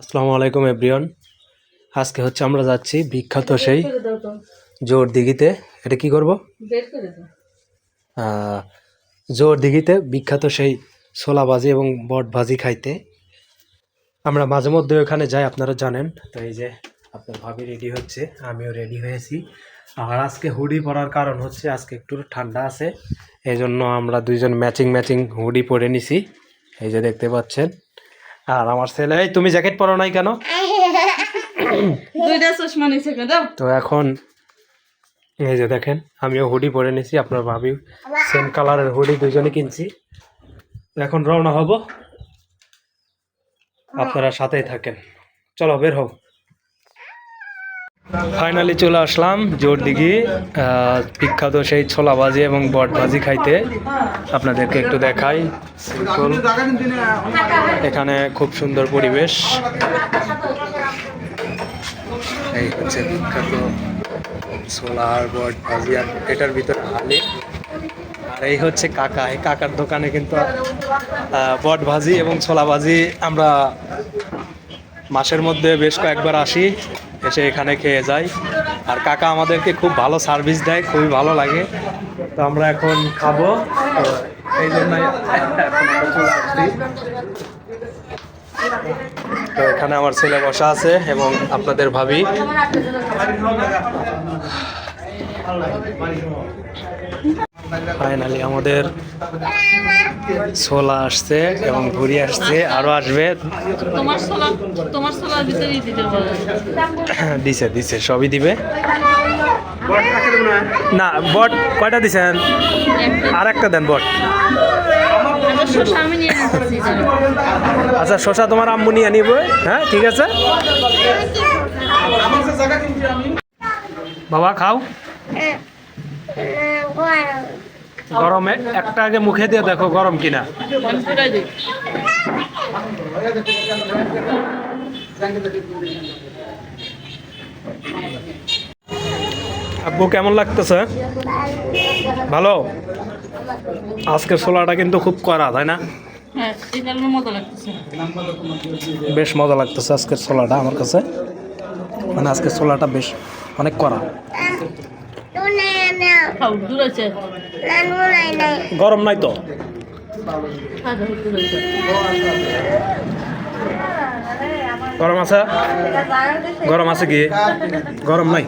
আসসালামু আলাইকুম এভরিওয়ান। আজকে হচ্ছে আমরা যাচ্ছি বিখ্যাত সেই জোর দিঘিতে। এটা কি করব? জোর দিঘিতে বিখ্যাত সেই ছোলা ভাজি এবং বট ভাজি খাইতে। আমরা মাঝে মধ্যে ওখানে যাই আপনারা জানেন। তো এই যে আপনার ভাবি রেডি হচ্ছে আমিও রেডি হয়েছি। আর আজকে হুডি পরার কারণ হচ্ছে আজকে একটু ঠান্ডা আছে। এই জন্য আমরা দুইজন ম্যাচিং ম্যাচিং হুডি পরে নিছি। এই যে দেখতে পাচ্ছেন আর আমার ছেলে এই তুমি জ্যাকেট পরো নাই কেন? দুইটা চশমা নিছে কেন? দাও তো এখন এই যে দেখেন আমিও হুডি পরে নিছি আপনার ভাবি সেম কালারের হুডি দুজনে কিনছি। এখন রওনা হব। আপনারা সাথেই থাকেন। চলো বের হোক ফাইনালি চলে আসলাম জোর দিঘি বিখ্যাত সেই ছোলা ভাজি এবং বট ভাজি খাইতে। আপনাদেরকে একটু দেখাই। এখানে খুব সুন্দর পরিবেশ। এই হচ্ছে বিখ্যাত ছোলার বট ভাজি। আর এটার ভিতরে হালি আর এই হচ্ছে কাকা। এই কাকার দোকানে কিন্তু বট ভাজি এবং ছোলা ভাজি আমরা মাসের মধ্যে বেশ কয়েকবার আসি। এসে এখানে খেয়ে যাই। আর কাকা আমাদেরকে খুব ভালো সার্ভিস দেয়, খুবই ভালো লাগে। তো আমরা এখন খাব। এই জন্যই তো এখানে আমার ছেলে বসা আছে এবং আপনাদের ভাবি। ফাইনালি আমাদের ছোলা আসছে এবং ঘুরি আসছে আরও আসবে। তোমার সোলা তোমার সোলার ভিতরেই দিতে পারো দিছে দিছে সবই দিবে। না? বট কয়টা দিছেন? আর একটা দেন বট। আচ্ছা শশা তোমার আম্মু নিয়ে নিবে হ্যাঁ ঠিক আছে? বাবা খাও। গরমে একটা আগে মুখে দিয়ে দেখো গরম কিনা। আব্বু কেমন লাগতেছে? ভালো? আজকের ছোলাটা কিন্তু খুব কড়া তাই না? হ্যাঁ বেশ মজা লাগতেছে আজকের ছোলাটা আমার কাছে। মানে আজকের ছোলাটা বেশ অনেক দূরেছে গরম নাই তো? গরম আছে? গরম আছে কি? গরম নাই?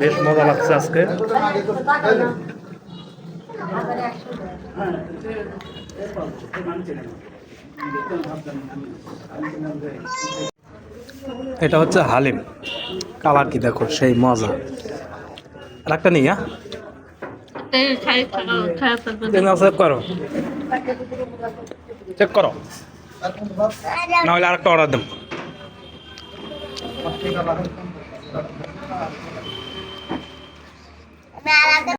বেশ মজা লাগছে আজকে। এটা হচ্ছে হালিম। কালার কি দেখো সেই মজা। আর একটা নেই হ্যাঁ চেক করো। চেক করো। নাহলে আরেকটা অর্ডার দেব।